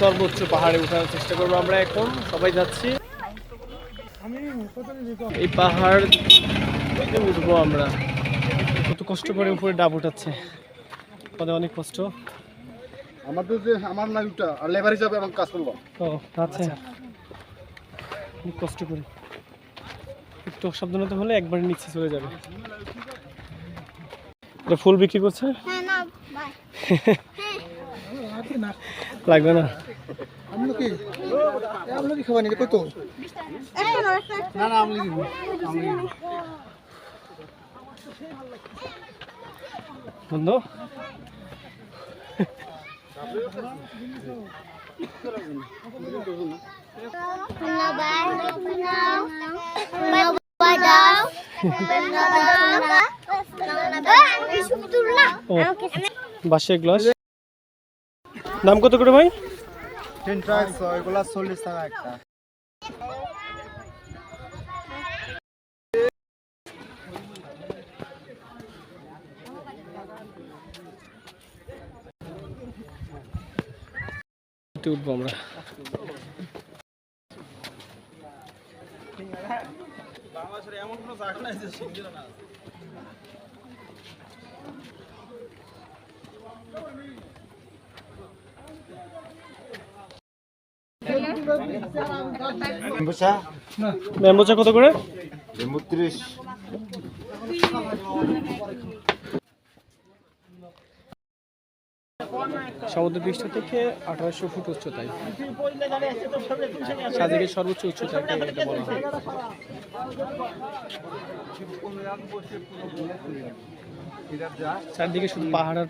সর্বোচ্চ পাহাড়ে ওঠার চেষ্টা করব আমরা এখন। সবাই যাচ্ছি। এই পাহাড় উঠবো আমরা। কত কষ্ট করে উপরে ডাব উঠাচ্ছে। পদে অনেক কষ্ট। আমাদের যে আমার লাইফটা আর লেবার হিসাবে এবং কাজ করব। ও আচ্ছা। অনেক কষ্ট করে। একটু অসাবধানতা হলে একবার নিচে চলে যাবে। এটা ফুল বিক্রি করছে? হ্যাঁ না বাই লাগবে না। আমি কি খাবার কত না না বন্ধ না বাই না না বাই দাও না দাও না আমি শুধু না ও বাসের গ্লাস? দাম কত করে ভাই? তিনটা একশো এগুলা চল্লিশ টাকা একটা। উঠবো আমরা। বুঝছা ব্যাম্বোচা কত করে? বত্রিশ সমুদ্র পৃষ্ঠ থেকে আঠারোশো ফুট উচ্চতায় সাজেকের সর্বোচ্চ উচ্চতা এটা বলা হয়। চারদিকে শুধু পাহাড়